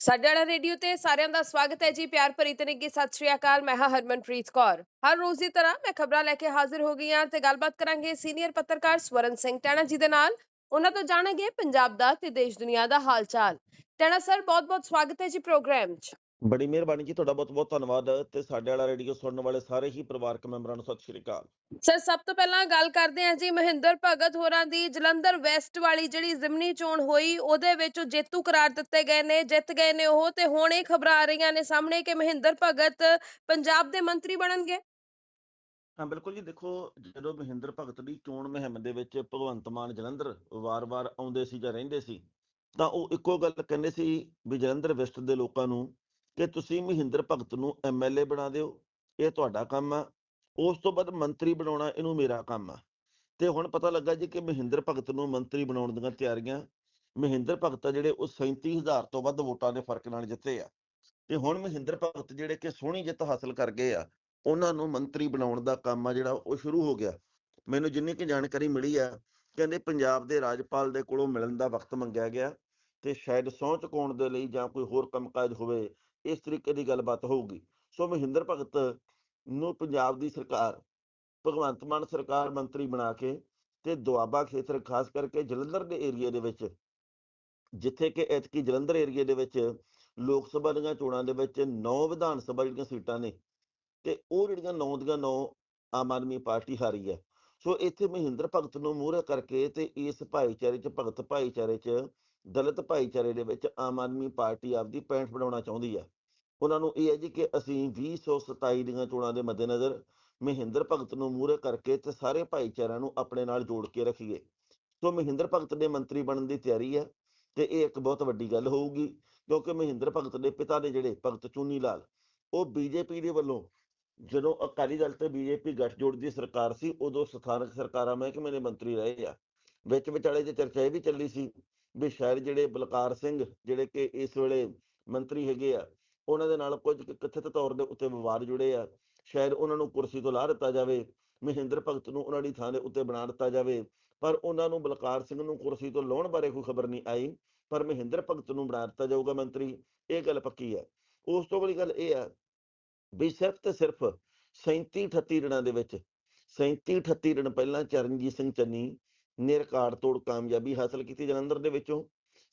ਸਾਡੇ ਵਾਲਾ ਰੇਡੀਓ ਤੇ ਸਾਰਿਆਂ ਦਾ ਸਵਾਗਤ ਹੈ ਜੀ, ਪਿਆਰ ਭਰੀ ਤਨਿੱਗੀ ਸਤਿ ਸ਼੍ਰੀ ਅਕਾਲ, ਮੈਂ ਹਾਂ ਹਰਮਨਪ੍ਰੀਤ ਕੌਰ। ਹਰ ਰੋਜ਼ ਦੀ ਤਰ੍ਹਾਂ ਮੈਂ ਖਬਰਾਂ ਲੈ ਕੇ ਹਾਜ਼ਰ ਹੋ ਗਈ ਹਾਂ ਤੇ ਗੱਲਬਾਤ ਕਰਾਂਗੇ ਸੀਨੀਅਰ ਪੱਤਰਕਾਰ ਸਵਰਨ ਸਿੰਘ ਟੈਣਾ ਜੀ ਦੇ ਨਾਲ। ਉਹਨਾਂ ਤੋਂ ਜਾਣਾਂਗੇ ਪੰਜਾਬ ਦਾ ਤੇ ਦੇਸ਼ ਦੁਨੀਆ ਦਾ ਹਾਲ ਚਾਲ ਟੈਣਾ ਸਰ, ਬਹੁਤ-ਬਹੁਤ ਸਵਾਗਤ ਹੈ ਜੀ ਪ੍ਰੋਗਰਾਮ 'ਚ। ਬੜੀ ਮਿਹਰਬਾਨੀ ਜੀ ਤੁਹਾਡਾ ਬਹੁਤ ਬਹੁਤ ਧੰਨਵਾਦ ਤੇ ਸਾਡੇ ਵਾਲਾ ਰੇਡੀਓ ਸੁਣਨ ਵਾਲੇ ਸਾਰੇ ਹੀ ਪਰਿਵਾਰਕ ਮੈਂਬਰਾਂ ਨੂੰ ਸਤਿ ਸ਼੍ਰੀ ਅਕਾਲ। ਸਰ ਸਭ ਤੋਂ ਪਹਿਲਾਂ ਗੱਲ ਕਰਦੇ ਹਾਂ ਜੀ ਮਹਿੰਦਰ ਭਗਤ ਹੋਰਾਂ ਦੀ ਜਲੰਧਰ ਵੈਸਟ ਵਾਲੀ ਜਿਹੜੀ ਜ਼ਿਮਨੀ ਚੋਣ ਹੋਈ ਉਹਦੇ ਵਿੱਚ ਉਹ ਜੇਤੂ ਕਰਾਰ ਦਿੱਤੇ ਗਏ ਨੇ ਜਿੱਤ ਗਏ ਨੇ ਉਹ ਤੇ ਹੁਣ ਇਹ ਖਬਰਾਂ ਆ ਰਹੀਆਂ ਨੇ ਸਾਹਮਣੇ ਕਿ ਮਹਿੰਦਰ ਭਗਤ ਪੰਜਾਬ ਦੇ ਮੰਤਰੀ ਬਣਨਗੇ। ਹਾਂ ਬਿਲਕੁਲ ਜੀ ਦੇਖੋ ਜਦੋਂ ਮਹਿੰਦਰ ਭਗਤ ਦੀ ਚੋਣ ਮੁਹਿੰਮ ਦੇ ਵਿੱਚ ਭਗਵੰਤ ਮਾਨ ਜਲੰਧਰ ਵਾਰ-ਵਾਰ ਆਉਂਦੇ ਸੀ ਜਾਂ ਰਹਿੰਦੇ ਸੀ ਤਾਂ ਉਹ ਇੱਕੋ ਗੱਲ ਕਹਿੰਦੇ ਸੀ ਵੀ ਜਲੰਧਰ ਵੈਸਟ ਦੇ ਲੋਕਾਂ ਨੂੰ ਕਿ ਤੁਸੀਂ ਮਹਿੰਦਰ ਭਗਤ ਨੂੰ ਐਮਐਲਏ ਬਣਾ ਦਿਓ, ਇਹ ਤੁਹਾਡਾ ਕੰਮ ਆ। ਉਸ ਤੋਂ ਬਾਅਦ ਮੰਤਰੀ ਬਣਾਉਣਾ ਇਹਨੂੰ ਮੇਰਾ ਕੰਮ ਆ। ਤੇ ਹੁਣ ਪਤਾ ਲੱਗਾ ਜੀ ਕਿ ਮਹਿੰਦਰ ਭਗਤ ਨੂੰ ਮੰਤਰੀ ਬਣਾਉਣ ਦੀਆਂ ਤਿਆਰੀਆਂ, ਮਹਿੰਦਰ ਭਗਤ ਆ ਜਿਹੜੇ ਉਹ 37000 ਤੋਂ ਵੱਧ ਵੋਟਾਂ ਦੇ ਫ਼ਰਕ ਨਾਲ ਜਿੱਤੇ ਆ। ਤੇ ਹੁਣ ਮਹਿੰਦਰ ਭਗਤ ਜਿਹੜੇ ਕਿ ਸੋਹਣੀ ਜਿੱਤ ਹਾਸਲ ਕਰ ਗਏ ਆ, ਉਹਨਾਂ ਨੂੰ ਮੰਤਰੀ ਬਣਾਉਣ ਦਾ ਕੰਮ ਆ ਜਿਹੜਾ ਉਹ ਸ਼ੁਰੂ ਹੋ ਗਿਆ। ਮੈਨੂੰ ਜਿੰਨੀ ਕਿ ਜਾਣਕਾਰੀ ਮਿਲੀ ਆ, ਕਹਿੰਦੇ ਪੰਜਾਬ ਦੇ ਰਾਜਪਾਲ ਦੇ ਕੋਲੋਂ ਮਿਲਣ ਦਾ ਵਕਤ ਮੰਗਿਆ ਗਿਆ ਤੇ ਸ਼ਾਇਦ ਸਹੁੰ ਚੁਕਾਉਣ ਦੇ ਲਈ ਜਾਂ ਕੋਈ ਹੋਰ ਕੰਮਕਾਜ ਹੋਵੇ ਇਸ ਤਰੀਕੇ ਦੀ ਗੱਲਬਾਤ ਹੋਊਗੀ। ਸੋ ਮਹਿੰਦਰ ਭਗਤ ਨੂੰ ਪੰਜਾਬ ਦੀ ਸਰਕਾਰ, ਭਗਵੰਤ ਮਾਨ ਸਰਕਾਰ ਮੰਤਰੀ ਬਣਾ ਕੇ ਤੇ ਦੁਆਬਾ ਖੇਤਰ, ਖਾਸ ਕਰਕੇ ਜਲੰਧਰ ਦੇ ਏਰੀਆ ਦੇ ਵਿੱਚ, ਜਿੱਥੇ ਕਿ ਐਤਕੀ ਜਲੰਧਰ ਏਰੀਆ ਦੇ ਵਿੱਚ ਲੋਕ ਸਭਾ ਦੀਆਂ ਚੋਣਾਂ ਦੇ ਵਿੱਚ 9 ਵਿਧਾਨ ਸਭਾ ਜਿਹੜੀਆਂ ਸੀਟਾਂ ਨੇ ਤੇ ਉਹ ਜਿਹੜੀਆਂ 9 ਦੀਆਂ 9 ਆਮ ਆਦਮੀ ਪਾਰਟੀ ਹਾਰੀ ਹੈ। ਸੋ ਇੱਥੇ ਮਹਿੰਦਰ ਭਗਤ ਨੂੰ ਮੂਹਰੇ ਕਰਕੇ ਤੇ ਇਸ ਭਾਈਚਾਰੇ 'ਚ, ਭਗਤ ਭਾਈਚਾਰੇ 'ਚ ਦਲਿਤ ਭਾਈਚਾਰੇ ਦੇ ਵਿੱਚ ਆਮ ਆਦਮੀ ਪਾਰਟੀ ਆਪਦੀ ਪੈਂਠ ਬਣਾਉਣਾ ਚਾਹੁੰਦੀ ਆ। ਉਹਨਾਂ ਨੂੰ ਇਹ ਹੈ ਜੀ ਕਿ ਅਸੀਂ 2027 ਦੀਆਂ ਚੋਣਾਂ ਦੇ ਮੱਦੇਨਜ਼ਰ ਮਹਿੰਦਰ ਭਗਤ ਨੂੰ ਮੂਹਰੇ ਕਰਕੇ ਤੇ ਸਾਰੇ ਭਾਈਚਾਰਿਆਂ ਨੂੰ ਆਪਣੇ ਨਾਲ ਜੋੜ ਕੇ ਰੱਖੀਏ। ਸੋ ਮਹਿੰਦਰ ਭਗਤ ਦੇ ਮੰਤਰੀ ਬਣਨ ਦੀ ਤਿਆਰੀ ਹੈ ਤੇ ਇਹ ਇੱਕ ਬਹੁਤ ਵੱਡੀ ਗੱਲ ਹੋਊਗੀ, ਕਿਉਂਕਿ ਮਹਿੰਦਰ ਭਗਤ ਦੇ ਪਿਤਾ ਨੇ ਜਿਹੜੇ ਭਗਤ ਚੂਨੀ ਲਾਲ ਉਹ ਬੀਜੇਪੀ ਦੇ ਵੱਲੋਂ ਜਦੋਂ ਅਕਾਲੀ ਦਲ ਤੇ ਬੀਜੇਪੀ ਗੱਠਜੋੜ ਦੀ ਸਰਕਾਰ ਸੀ, ਉਦੋਂ ਸਥਾਨਕ ਸਰਕਾਰਾਂ ਮਹਿਕਮੇ ਦੇ ਮੰਤਰੀ ਰਹੇ ਆ। ਵਿੱਚ ਵਿਚਾਲੇ ਜੇ ਚਰਚਾ ਇਹ ਵੀ ਚੱਲੀ ਸੀ ਵੀ ਸ਼ਾਇਦ ਜਿਹੜੇ ਬਲਕਾਰ ਸਿੰਘ, ਜਿਹੜੇ ਕਿ ਇਸ ਵੇਲੇ ਮੰਤਰੀ ਹੈਗੇ ਆ, ਉਹਨਾਂ ਦੇ ਨਾਲ ਕੁਝ ਕਥਿਤ ਤੌਰ ਦੇ ਉੱਤੇ ਵਿਵਾਦ ਜੁੜੇ ਆ। ਸ਼ਾਇਦ ਉਹਨਾਂ ਨੂੰ ਕੁਰਸੀ ਤੋਂ ਲਾ ਦਿੱਤਾ ਜਾਵੇ, ਮਹਿੰਦਰ ਭਗਤ ਨੂੰ ਉਹਨਾਂ ਦੀ ਥਾਂ ਦੇ ਉੱਤੇ ਬਣਾ ਦਿੱਤਾ ਜਾਵੇ, ਪਰ ਉਹਨਾਂ ਨੂੰ ਬਲਕਾਰ ਸਿੰਘ ਨੂੰ ਕੁਰਸੀ ਤੋਂ ਲਾਉਣ ਬਾਰੇ ਕੋਈ ਖਬਰ ਨਹੀਂ ਆਈ, ਪਰ ਮਹਿੰਦਰ ਭਗਤ ਨੂੰ ਬਣਾ ਦਿੱਤਾ ਜਾਊਗਾ ਮੰਤਰੀ, ਇਹ ਗੱਲ ਪੱਕੀ ਹੈ ਉਸ ਤੋਂ ਅਗਲੀ ਗੱਲ ਇਹ ਆ ਵੀ ਸਿਰਫ ਤੇ ਸਿਰਫ 37 38 ਦਿਨਾਂ ਦੇ ਵਿੱਚ 37 38 ਦਿਨ ਪਹਿਲਾਂ ਚਰਨਜੀਤ ਸਿੰਘ ਚੰਨੀ ਨੇ ਤੋੜ ਕਾਮਯਾਬੀ ਹਾਸਲ ਕੀਤੀ ਜਲੰਧਰ ਦੇ ਵਿੱਚੋਂ।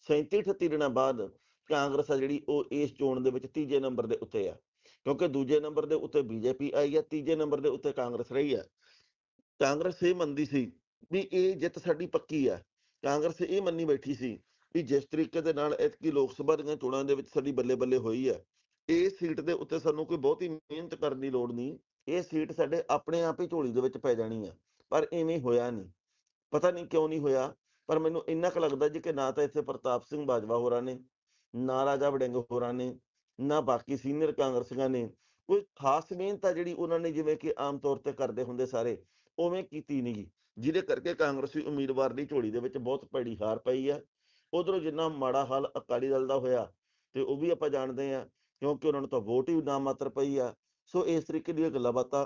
37 38 ਦਿਨਾਂ ਬਾਅਦ ਕਾਂਗਰਸ ਆ ਜਿਹੜੀ, ਉਹ ਇਸ ਚੋਣ ਦੇ ਵਿੱਚ ਤੀਜੇ ਨੰਬਰ ਦੇ ਉੱਤੇ ਆ। ਕਿਉਂਕਿ ਦੂਜੇ ਨੰਬਰ ਦੇ ਉੱਤੇ ਬੀਜੇਪੀ ਆਈ ਆ, ਤੀਜੇ ਨੰਬਰ ਦੇ ਉੱਤੇ ਕਾਂਗਰਸ ਰਹੀ ਆ। ਕਾਂਗਰਸ ਇਹ ਮੰਨਦੀ ਸੀ ਵੀ ਇਹ ਜਿੱਤ ਸਾਡੀ ਪੱਕੀ ਆ। ਕਾਂਗਰਸ ਇਹ ਮੰਨੀ ਬੈਠੀ ਸੀ ਵੀ ਜਿਸ ਤਰੀਕੇ ਦੇ ਨਾਲ ਐਤਕੀ ਲੋਕ ਸਭਾ ਦੀਆਂ ਚੋਣਾਂ ਦੇ ਵਿੱਚ ਸਾਡੀ ਬੱਲੇ ਬੱਲੇ ਹੋਈ ਆ, ਇਹ ਸੀਟ ਦੇ ਉੱਤੇ ਸਾਨੂੰ ਕੋਈ ਬਹੁਤੀ ਮਿਹਨਤ ਕਰਨ ਦੀ ਲੋੜ ਨਹੀਂ। ਇਹ ਸੀਟ ਸਾਡੇ ਆਪਣੇ ਆਪ ਹੀ ਝੋਲੀ ਦੇ ਵਿੱਚ ਪੈ ਜਾਣੀ ਆ, ਪਰ ਐਵੇਂ ਹੋਇਆ ਨਹੀਂ। ਪਤਾ ਨਹੀਂ ਕਿਉਂ ਨਹੀਂ ਹੋਇਆ, ਪਰ ਮੈਨੂੰ ਇੰਨਾ ਕੁ ਲੱਗਦਾ ਜੀ ਕਿ ਨਾ ਤਾਂ ਇੱਥੇ ਪ੍ਰਤਾਪ ਸਿੰਘ ਬਾਜਵਾ ਹੋਰਾਂ ਨੇ, ਨਾ ਰਾਜਾ ਵੜਿੰਗ ਹੋਰਾਂ ਨੇ, ਨਾ ਬਾਕੀ ਸੀਨੀਅਰ ਕਾਂਗਰਸੀਆਂ ਨੇ, ਕੋਈ ਖਾਸ ਮਿਹਨਤ ਆ ਜਿਹੜੀ ਉਹਨਾਂ ਨੇ ਜਿਵੇਂ ਕਿ ਆਮ ਤੌਰ ਤੇ ਕਰਦੇ ਹੁੰਦੇ ਸਾਰੇ, ਉਵੇਂ ਕੀਤੀ ਨਹੀਂ ਗੀ, ਜਿਹਦੇ ਕਰਕੇ ਕਾਂਗਰਸੀ ਉਮੀਦਵਾਰ ਦੀ ਝੋਲੀ ਦੇ ਵਿੱਚ ਬਹੁਤ ਭੈੜੀ ਹਾਰ ਪਈ ਆ, ਉਧਰੋਂ ਜਿੰਨਾ ਮਾੜਾ ਹਾਲ ਅਕਾਲੀ ਦਲ ਦਾ ਹੋਇਆ, ਤੇ ਉਹ ਵੀ ਆਪਾਂ ਜਾਣਦੇ ਆ ਕਿਉਂਕਿ ਉਹਨਾਂ ਨੂੰ ਤਾਂ ਵੋਟ ਹੀ ਨਾ ਮਾਤਰ ਪਈ ਆ, ਸੋ ਇਸ ਤਰੀਕੇ ਦੀਆਂ ਗੱਲਾਂ ਬਾਤਾਂ,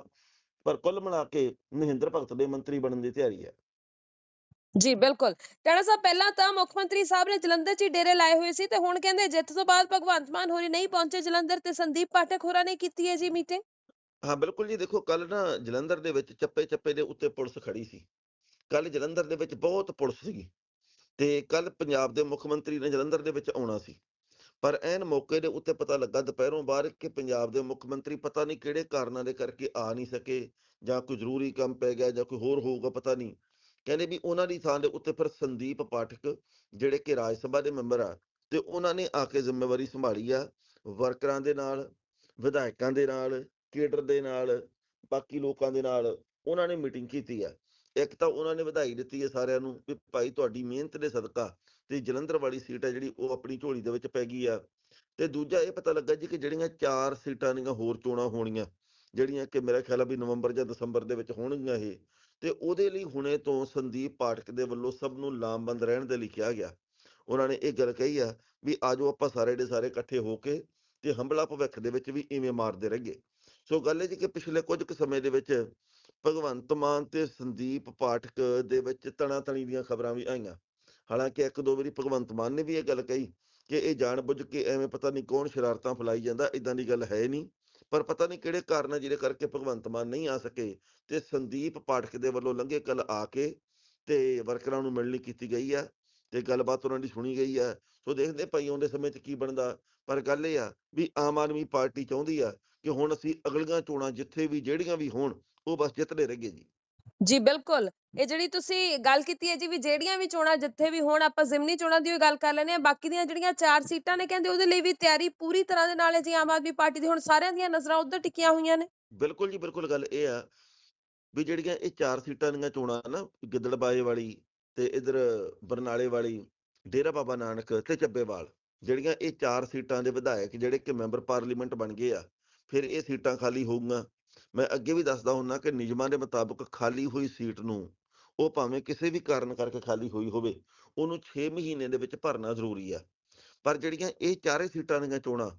ਪਰ ਕੁੱਲ ਮਿਲਾ ਕੇ ਮਹਿੰਦਰ ਭਗਤ ਦੇ ਮੰਤਰੀ ਬਣਨ ਦੀ ਤਿਆਰੀ ਹੈ ਜੀ, ਬਿਲਕੁਲ। ਟੈਣਾ ਸਾਹਿਬ ਪਹਿਲਾਂ ਤਾਂ ਮੁੱਖ ਮੰਤਰੀ ਸਾਹਿਬ ਨੇ ਜਲੰਧਰ 'ਚ ਡੇਰੇ ਲਾਏ ਹੋਏ ਸੀ ਤੇ ਹੁਣ ਕਹਿੰਦੇ ਜਿੱਤ ਤੋਂ ਬਾਅਦ ਭਗਵੰਤ ਮਾਨ ਹੋਰੀ ਨਹੀਂ ਪਹੁੰਚੇ ਜਲੰਧਰ ਤੇ ਸੰਦੀਪ ਪਾਠਕ ਹੋਰਾਂ ਨੇ ਕੀਤੀ ਹੈ ਜੀ ਮੀਟਿੰਗ? ਹਾਂ, ਬਿਲਕੁਲ ਜੀ। ਦੇਖੋ ਕੱਲ ਨਾ ਜਲੰਧਰ ਦੇ ਵਿੱਚ ਚੱਪੇ ਚੱਪੇ ਦੇ ਉੱਤੇ ਪੁਲਿਸ ਖੜੀ ਸੀ। ਕੱਲ ਜਲੰਧਰ ਦੇ ਵਿੱਚ ਬਹੁਤ ਪੁਲਿਸ ਸੀਗੀ ਤੇ ਕੱਲ ਪੰਜਾਬ ਦੇ ਮੁੱਖ ਮੰਤਰੀ ਨੇ ਜਲੰਧਰ ਦੇ ਵਿੱਚ ਆਉਣਾ ਸੀ। ਪਰ ਐਨ ਮੌਕੇ ਦੇ ਉੱਤੇ ਪਤਾ ਲੱਗਾ ਦੁਪਹਿਰੋਂ ਬਾਅਦ ਕਿ ਪੰਜਾਬ ਦੇ ਮੁੱਖ ਮੰਤਰੀ ਪਤਾ ਨਹੀਂ ਕਿਹੜੇ ਕਾਰਨਾਂ ਦੇ ਕਰਕੇ ਆ ਨਹੀਂ ਸਕੇ ਜਾਂ ਕੋਈ ਜ਼ਰੂਰੀ ਕੰਮ ਪੈ ਗਿਆ ਜਾਂ ਕੋਈ ਹੋਰ ਹੋਊਗਾ, ਪਤਾ ਨਹੀਂ। ਕਹਿੰਦੇ ਵੀ ਉਹਨਾਂ ਦੀ ਥਾਂ ਦੇ ਉੱਤੇ ਫਿਰ ਸੰਦੀਪ ਪਾਠਕ ਜਿਹੜੇ ਕਿ ਰਾਜ ਸਭਾ ਦੇ ਮੈਂਬਰ ਆ ਤੇ ਉਹਨਾਂ ਨੇ ਆ ਕੇ ਜ਼ਿੰਮੇਵਾਰੀ ਸੰਭਾਲੀ ਆ ਵਰਕਰਾਂ ਦੇ ਨਾਲ, ਵਿਧਾਇਕਾਂ ਦੇ ਨਾਲ, ਕੇਡਰ ਦੇ ਨਾਲ, ਬਾਕੀ ਲੋਕਾਂ ਦੇ ਨਾਲ ਉਹਨਾਂ ਨੇ ਮੀਟਿੰਗ ਕੀਤੀ ਆ। ਇੱਕ ਤਾਂ ਉਹਨਾਂ ਨੇ ਵਧਾਈ ਦਿੱਤੀ ਹੈ ਸਾਰਿਆਂ ਨੂੰ ਵੀ ਭਾਈ ਤੁਹਾਡੀ ਮਿਹਨਤ ਦੇ ਸਦਕਾ ਤੇ ਜਲੰਧਰ ਵਾਲੀ ਸੀਟ ਹੈ ਜਿਹੜੀ ਉਹ ਆਪਣੀ ਝੋਲੀ ਦੇ ਵਿੱਚ ਪੈ ਗਈ ਆ। ਤੇ ਦੂਜਾ ਇਹ ਪਤਾ ਲੱਗਾ ਜੀ ਕਿ ਜਿਹੜੀਆਂ ਚਾਰ ਸੀਟਾਂ ਦੀਆਂ ਹੋਰ ਚੋਣਾਂ ਹੋਣੀਆਂ, ਜਿਹੜੀਆਂ ਕਿ ਮੇਰਾ ਖਿਆਲ ਆ ਵੀ ਨਵੰਬਰ ਜਾਂ ਦਸੰਬਰ ਦੇ ਵਿੱਚ ਹੋਣਗੀਆਂ ਇਹ ਤੇ ਉਹਦੇ ਲਈ ਹੁਣੇ ਤੋਂ ਸੰਦੀਪ ਪਾਠਕ ਦੇ ਵੱਲੋਂ ਸਭ ਨੂੰ ਲਾਮਬੰਦ ਰਹਿਣ ਦੇ ਲਈ ਕਿਹਾ ਗਿਆ। ਉਹਨਾਂ ਨੇ ਇਹ ਗੱਲ ਕਹੀ ਆ ਵੀ ਆਜੋ ਆਪਾਂ ਸਾਰੇ ਦੇ ਸਾਰੇ ਇਕੱਠੇ ਹੋ ਕੇ ਤੇ ਹੰਬਲਾ ਭਵਿੱਖ ਦੇ ਵਿੱਚ ਵੀ ਇਵੇਂ ਮਾਰਦੇ ਰਹੀਏ। ਸੋ ਗੱਲ ਇਹ ਜੀ ਕਿ ਪਿਛਲੇ ਕੁਝ ਕੁ ਸਮੇਂ ਦੇ ਵਿੱਚ ਭਗਵੰਤ ਮਾਨ ਤੇ ਸੰਦੀਪ ਪਾਠਕ ਦੇ ਵਿੱਚ ਤਣਾ ਤਣੀ ਦੀਆਂ ਖਬਰਾਂ ਵੀ ਆਈਆਂ। ਹਾਲਾਂਕਿ ਇੱਕ ਦੋ ਵਾਰੀ ਭਗਵੰਤ ਮਾਨ ਨੇ ਵੀ ਇਹ ਗੱਲ ਕਹੀ ਕਿ ਇਹ ਜਾਣ ਬੁੱਝ ਕੇ ਐਵੇਂ ਪਤਾ ਨਹੀਂ ਕੌਣ ਸ਼ਰਾਰਤਾਂ ਫੈਲਾਈ ਜਾਂਦਾ ਇਦਾਂ ਦੀ ਗੱਲ ਹੈ ਨਹੀਂ। ਪਰ ਪਤਾ ਨਹੀਂ ਕਿਹੜੇ ਕਾਰਨ ਆ ਜਿਹਦੇ ਕਰਕੇ ਭਗਵੰਤ ਮਾਨ ਨਹੀਂ ਆ ਸਕੇ ਤੇ ਸੰਦੀਪ ਪਾਠਕ ਦੇ ਵੱਲੋਂ ਲੰਘੇ ਕੱਲ ਆ ਕੇ ਤੇ ਵਰਕਰਾਂ ਨੂੰ ਮਿਲਣੀ ਕੀਤੀ ਗਈ ਆ ਤੇ ਗੱਲਬਾਤ ਉਹਨਾਂ ਦੀ ਸੁਣੀ ਗਈ ਆ। ਸੋ ਦੇਖਦੇ ਭਾਈ ਆਉਂਦੇ ਸਮੇਂ 'ਚ ਕੀ ਬਣਦਾ। ਪਰ ਗੱਲ ਇਹ ਆ ਵੀ ਆਮ ਆਦਮੀ ਪਾਰਟੀ ਚਾਹੁੰਦੀ ਆ ਕਿ ਹੁਣ ਅਸੀਂ ਅਗਲੀਆਂ ਚੋਣਾਂ ਜਿੱਥੇ ਵੀ, ਜਿਹੜੀਆਂ ਵੀ ਹੋਣ, ਉਹ ਬਸ ਜਿੱਤਦੇ ਰਹੀਏ ਜੀ। ਜੀ, ਬਿਲਕੁਲ। ਇਹ ਜਿਹੜੀ ਤੁਸੀਂ ਗੱਲ ਕੀਤੀ ਹੈ ਜੀ ਵੀ ਜਿਹੜੀਆਂ ਵੀ ਚੋਣਾਂ ਜਿੱਥੇ ਵੀ ਹੋਣ, ਆਪਾਂ ਜ਼ਿਮਨੀ ਚੋਣਾਂ ਦੀ ਗੱਲ ਕਰ ਲੈਂਦੇ ਆ ਬਾਕੀ ਦੀਆਂ ਜਿਹੜੀਆਂ ਚਾਰ ਸੀਟਾਂ ਨੇ ਕਹਿੰਦੇ ਉਹਦੇ ਲਈ ਵੀ ਤਿਆਰੀ ਪੂਰੀ ਤਰ੍ਹਾਂ ਦੇ ਨਾਲ ਹੈ ਜੀ ਆਮ ਆਦਮੀ ਪਾਰਟੀ ਦੀ। ਹੁਣ ਸਾਰਿਆਂ ਦੀਆਂ ਨਜ਼ਰਾਂ ਉੱਧਰ ਟਿਕੀਆਂ ਹੋਈਆਂ ਨੇ। ਬਿਲਕੁਲ ਜੀ, ਬਿਲਕੁਲ ਗੱਲ ਇਹ ਆ ਵੀ ਜਿਹੜੀਆਂ ਇਹ ਚਾਰ ਸੀਟਾਂ ਦੀਆਂ ਚੋਣਾਂ ਨਾ, ਗਿੱਦੜਬਾਏ ਵਾਲੀ ਤੇ ਇਧਰ ਬਰਨਾਲੇ ਵਾਲੀ, ਡੇਰਾ ਬਾਬਾ ਨਾਨਕ ਤੇ ਚੱਬੇਵਾਲ, ਜਿਹੜੀਆਂ ਇਹ ਚਾਰ ਸੀਟਾਂ ਦੇ ਵਿਧਾਇਕ ਜਿਹੜੇ ਕਿ ਮੈਂਬਰ ਪਾਰਲੀਮੈਂਟ ਬਣ ਗਏ ਆ, ਫਿਰ ਇਹ ਸੀਟਾਂ ਖਾਲੀ ਹੋਊਗੀਆਂ। ਮੈਂ ਅੱਗੇ ਵੀ ਦੱਸਦਾ ਹੁੰਨਾ ਕਿ ਨਿਯਮਾਂ ਦੇ ਮੁਤਾਬਕ ਖਾਲੀ ਹੋਈ ਸੀਟ ਨੂੰ ਉਹ ਭਾਵੇਂ ਕਿਸੇ ਵੀ ਕਾਰਨ ਕਰਕੇ ਖਾਲੀ ਹੋਈ ਹੋਵੇ, ਉਹਨੂੰ 6 ਮਹੀਨੇ ਦੇ ਵਿੱਚ ਭਰਨਾ ਜ਼ਰੂਰੀ ਆ। ਪਰ ਜਿਹੜੀਆਂ ਇਹ ਚਾਰੇ ਸੀਟਾਂ ਦੀਆਂ ਚੋਣਾਂ,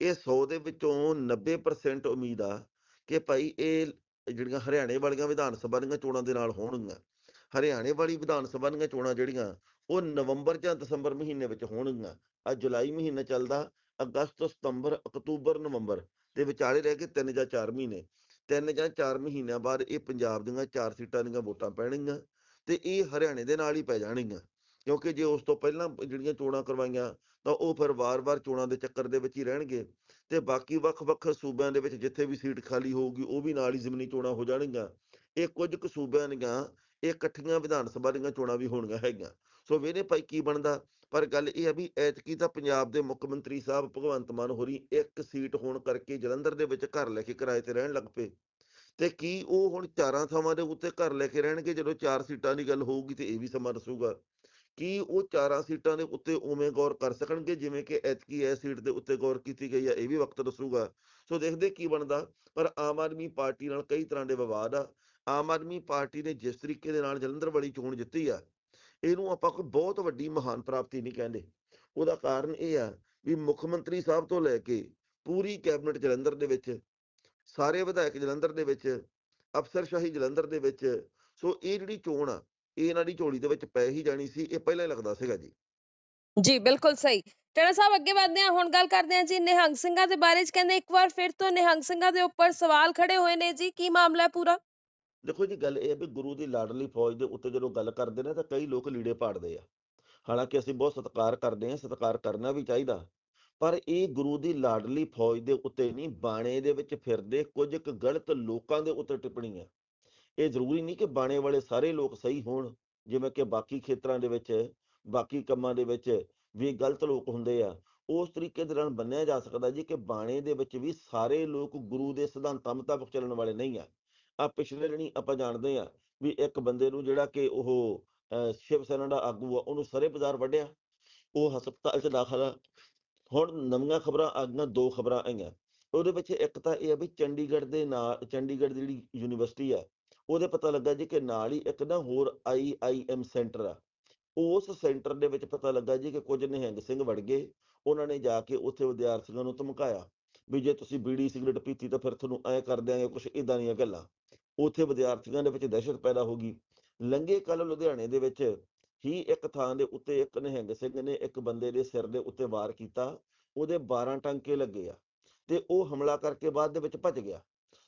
ਇਹ 100 ਦੇ ਵਿੱਚੋਂ 90% ਉਮੀਦ ਆ ਕਿ ਭਾਈ ਇਹ ਜਿਹੜੀਆਂ ਹਰਿਆਣੇ ਵਾਲੀਆਂ ਵਿਧਾਨ ਸਭਾ ਦੀਆਂ ਚੋਣਾਂ ਦੇ ਨਾਲ ਹੋਣਗੀਆਂ। ਹਰਿਆਣੇ ਵਾਲੀ ਵਿਧਾਨ ਸਭਾ ਦੀਆਂ ਚੋਣਾਂ ਜਿਹੜੀਆਂ, ਉਹ ਨਵੰਬਰ ਜਾਂ ਦਸੰਬਰ ਮਹੀਨੇ ਵਿੱਚ ਹੋਣਗੀਆਂ। ਅੱਜ ਜੁਲਾਈ ਮਹੀਨਾ ਚੱਲਦਾ, ਅਗਸਤ, ਸਤੰਬਰ, ਅਕਤੂਬਰ, ਨਵੰਬਰ ਦੇ ਵਿਚਾਲੇ ਰਹਿ ਕੇ ਤਿੰਨ ਜਾਂ ਚਾਰ ਮਹੀਨੇ। ਤਿੰਨ ਜਾਂ ਚਾਰ ਮਹੀਨਿਆਂ ਬਾਅਦ ਇਹ ਪੰਜਾਬ ਦੀਆਂ ਚਾਰ ਸੀਟਾਂ ਦੀਆਂ ਵੋਟਾਂ ਪੈਣਗੀਆਂ ਤੇ ਇਹ ਹਰਿਆਣੇ ਦੇ ਨਾਲ ਹੀ ਪੈ ਜਾਣਗੀਆਂ। ਕਿਉਂਕਿ ਜੇ ਉਸ ਤੋਂ ਪਹਿਲਾਂ ਜਿਹੜੀਆਂ ਚੋਣਾਂ ਕਰਵਾਈਆਂ, ਤਾਂ ਉਹ ਫਿਰ ਵਾਰ-ਵਾਰ ਚੋਣਾਂ ਦੇ ਚੱਕਰ ਦੇ ਵਿੱਚ ਹੀ ਰਹਿਣਗੇ ਤੇ ਬਾਕੀ ਵੱਖ-ਵੱਖ ਸੂਬਿਆਂ ਦੇ ਵਿੱਚ ਜਿੱਥੇ ਵੀ ਸੀਟ ਖਾਲੀ ਹੋਊਗੀ, ਉਹ ਵੀ ਨਾਲ ਹੀ ਜ਼ਿਮਨੀ ਚੋਣਾਂ ਹੋ ਜਾਣਗੀਆਂ। ਇਹ ਕੁਝ ਕੁ ਸੂਬਿਆਂ ਦੀਆਂ, ਇਹ ਇਕੱਠੀਆਂ ਵਿਧਾਨ ਸਭਾ ਦੀਆਂ ਚੋਣਾਂ ਵੀ ਹੋਣੀਆਂ ਹੈਗੀਆਂ। ਸੋ ਵੇਨੇ ਭਾਈ ਕੀ ਬਣਦਾ। ਪਰ ਗੱਲ ਇਹ ਆ ਵੀ ਐਤਕੀ ਤਾਂ ਪੰਜਾਬ ਦੇ ਮੁੱਖ ਮੰਤਰੀ ਸਾਹਿਬ ਭਗਵੰਤ ਮਾਨ ਹੋਰੀ ਇੱਕ ਸੀਟ ਹੋਣ ਕਰਕੇ ਜਲੰਧਰ ਦੇ ਵਿੱਚ ਘਰ ਲੈ ਕੇ ਕਿਰਾਏ ਤੇ ਰਹਿਣ ਲੱਗ ਪਏ। ਤੇ ਕੀ ਉਹ ਹੁਣ ਚਾਰਾਂ ਥਾਵਾਂ ਦੇ ਉੱਤੇ ਘਰ ਲੈ ਕੇ ਰਹਿਣਗੇ? ਜਦੋਂ ਚਾਰ ਸੀਟਾਂ ਦੀ ਗੱਲ ਹੋਊਗੀ ਤੇ ਇਹ ਵੀ ਸਮਾਂ ਦੱਸੂਗਾ। ਕੀ ਉਹ ਚਾਰਾਂ ਸੀਟਾਂ ਦੇ ਉੱਤੇ ਉਵੇਂ ਗੌਰ ਕਰ ਸਕਣਗੇ? ਜਿਵੇਂ ਕਿ ਐਤਕੀ ਇਹ ਸੀਟ ਦੇ ਉੱਤੇ ਗੌਰ ਕੀਤੀ ਗਈ ਹੈ ਇਹ ਵੀ ਵਕਤ ਦੱਸੂਗਾ। ਸੋ ਦੇਖਦੇ ਕੀ ਬਣਦਾ। ਪਰ ਆਮ ਆਦਮੀ ਪਾਰਟੀ ਨਾਲ ਕਈ ਤਰ੍ਹਾਂ ਦੇ ਵਿਵਾਦ ਆ। ਆਮ ਆਦਮੀ ਪਾਰਟੀ ਨੇ ਜਿਸ ਤਰੀਕੇ ਦੇ ਨਾਲ ਜਲੰਧਰ ਵਾਲੀ ਚੋਣ ਜਿੱਤੀ ਆ ਇਹਨੂੰ ਆਪਾਂ ਕੋਈ ਬਹੁਤ ਵੱਡੀ ਮਹਾਨ ਪ੍ਰਾਪਤੀ ਨਹੀਂ ਕਹਿੰਦੇ। ਉਹਦਾ ਕਾਰਨ ਇਹ ਆ ਵੀ ਮੁੱਖ ਮੰਤਰੀ ਸਾਹਿਬ ਤੋਂ ਲੈ ਕੇ ਪੂਰੀ ਕੈਬਨਿਟ ਜਲੰਧਰ ਦੇ ਵਿੱਚ, ਸਾਰੇ ਵਿਧਾਇਕ ਜਲੰਧਰ ਦੇ ਵਿੱਚ, ਅਫਸਰਸ਼ਾਹੀ ਜਲੰਧਰ ਦੇ ਵਿੱਚ, ਸੋ ਇਹ ਜਿਹੜੀ ਚੋਣ ਆ, ਇਹ ਇਹਨਾਂ ਦੀ ਝੋਲੀ ਦੇ ਵਿੱਚ ਪੈ ਹੀ ਜਾਣੀ ਸੀ, ਇਹ ਪਹਿਲਾਂ ਹੀ ਲੱਗਦਾ ਸੀਗਾ ਜੀ। ਜੀ, ਬਿਲਕੁਲ ਸਹੀ। ਟੇੜਾ ਸਾਹਿਬ, ਅੱਗੇ ਵਧਦੇ ਹਾਂ, ਹੁਣ ਗੱਲ ਕਰਦੇ ਹਾਂ ਜੀ ਨਿਹੰਗ ਸਿੰਘਾਂ ਦੇ ਬਾਰੇ ਚ। ਕਹਿੰਦੇ ਇੱਕ ਵਾਰ ਫਿਰ ਤੋਂ ਨਿਹੰਗ ਸਿੰਘਾਂ ਦੇ ਉੱਪਰ ਸਵਾਲ ਖੜੇ ਹੋਏ ਨੇ ਜੀ, ਕੀ ਮਾਮਲਾ ਹੈ ਪੂਰਾ? ਦੇਖੋ ਜੀ ਗੱਲ ਇਹ ਹੈ ਵੀ ਗੁਰੂ ਦੀ ਲਾਡਲੀ ਫੌਜ ਦੇ ਉੱਤੇ ਜਦੋਂ ਗੱਲ ਕਰਦੇ ਨੇ ਤਾਂ ਕਈ ਲੋਕ ਲੀੜੇ ਪਾੜਦੇ ਆ। ਹਾਲਾਂਕਿ ਅਸੀਂ ਬਹੁਤ ਸਤਿਕਾਰ ਕਰਦੇ ਹਾਂ, ਸਤਿਕਾਰ ਕਰਨਾ ਵੀ ਚਾਹੀਦਾ। ਪਰ ਇਹ ਗੁਰੂ ਦੀ ਲਾਡਲੀ ਫੌਜ ਦੇ ਉੱਤੇ ਨਹੀਂ, ਬਾਣੇ ਦੇ ਵਿੱਚ ਫਿਰਦੇ ਕੁਝ ਕੁ ਗਲਤ ਲੋਕਾਂ ਦੇ ਉੱਤੇ ਟਿੱਪਣੀ ਆ ਇਹ ਜ਼ਰੂਰੀ ਨਹੀਂ ਕਿ ਬਾਣੇ ਵਾਲੇ ਸਾਰੇ ਲੋਕ ਸਹੀ ਹੋਣ, ਜਿਵੇਂ ਕਿ ਬਾਕੀ ਖੇਤਰਾਂ ਦੇ ਵਿੱਚ, ਬਾਕੀ ਕੰਮਾਂ ਦੇ ਵਿੱਚ ਵੀ ਗਲਤ ਲੋਕ ਹੁੰਦੇ ਆ। ਉਸ ਤਰੀਕੇ ਦੇ ਨਾਲ ਬੰਨਿਆ ਜਾ ਸਕਦਾ ਜੀ ਕਿ ਬਾਣੇ ਦੇ ਵਿੱਚ ਵੀ ਸਾਰੇ ਲੋਕ ਗੁਰੂ ਦੇ ਸਿਧਾਂਤਾਂ ਮੁਤਾਬਕ ਚੱਲਣ ਵਾਲੇ ਨਹੀਂ ਆ। ਆ ਪਿਛਲੇ ਦਿਨੀ ਆਪਾਂ ਜਾਣਦੇ ਆ ਵੀ ਇੱਕ ਬੰਦੇ ਨੂੰ ਜਿਹੜਾ ਕਿ ਉਹ ਅਹ, ਸ਼ਿਵ ਸੈਨਾ ਦਾ ਆਗੂ ਆ ਉਹਨੂੰ ਸਰੇ ਬਾਜ਼ਾਰ ਵੱਢਿਆ ਉਹ ਹਸਪਤਾਲ 'ਚ ਦਾਖਲ ਆ। ਹੁਣ ਨਵੀਆਂ ਖਬਰਾਂ ਆ ਗਈਆਂ ਦੋ ਖਬਰਾਂ ਆਈਆਂ। ਉਹਦੇ ਵਿੱਚ ਇੱਕ ਤਾਂ ਇਹ ਆ ਵੀ ਚੰਡੀਗੜ੍ਹ ਦੇ ਨਾਲ ਚੰਡੀਗੜ੍ਹ ਦੀ ਜਿਹੜੀ ਯੂਨੀਵਰਸਿਟੀ ਆ ਉਹਦੇ ਪਤਾ ਲੱਗਾ ਜੀ ਕਿ ਨਾਲ ਹੀ ਇੱਕ ਨਾ ਹੋਰ ਆਈ ਆਈ ਐਮ ਸੈਂਟਰ ਆ। ਉਸ ਸੈਂਟਰ ਦੇ ਵਿੱਚ ਪਤਾ ਲੱਗਾ ਜੀ ਕਿ ਕੁਝ ਨਿਹੰਗ ਸਿੰਘ ਵੜ ਗਏ ਉਹਨਾਂ ਨੇ ਜਾ ਕੇ ਉੱਥੇ ਵਿਦਿਆਰਥੀਆਂ ਨੂੰ ਧਮਕਾਇਆ ਵੀ ਜੇ ਤੁਸੀਂ ਬੀੜੀ ਸਿਗਰਟ ਪੀਤੀ ਤਾਂ ਫਿਰ ਤੁਹਾਨੂੰ ਐ ਕਰ ਦਿਆਂਗੇ ਕੁਝ ਇਦਾਂ ਦੀਆਂ ਗੱਲਾਂ। ਉੱਥੇ ਵਿਦਿਆਰਥੀਆਂ ਦੇ ਵਿੱਚ ਦਹਿਸ਼ਤ ਪੈਦਾ ਹੋ ਗਈ। ਲੰਗੇ ਕੱਲ ਲੁਧਿਆਣੇ ਦੇ ਵਿੱਚ ਹੀ ਇੱਕ ਥਾਂ ਦੇ ਉੱਤੇ ਇੱਕ ਨਿਹੰਗ ਸਿੰਘ ਨੇ ਇੱਕ ਬੰਦੇ ਦੇ ਸਿਰ ਦੇ ਉੱਤੇ ਵਾਰ ਕੀਤਾ, ਉਹਦੇ 12 ਟਾਂਕੇ ਲੱਗੇ ਆ ਤੇ ਉਹ ਹਮਲਾ ਕਰਕੇ ਬਾਅਦ ਦੇ ਵਿੱਚ ਭੱਜ ਗਿਆ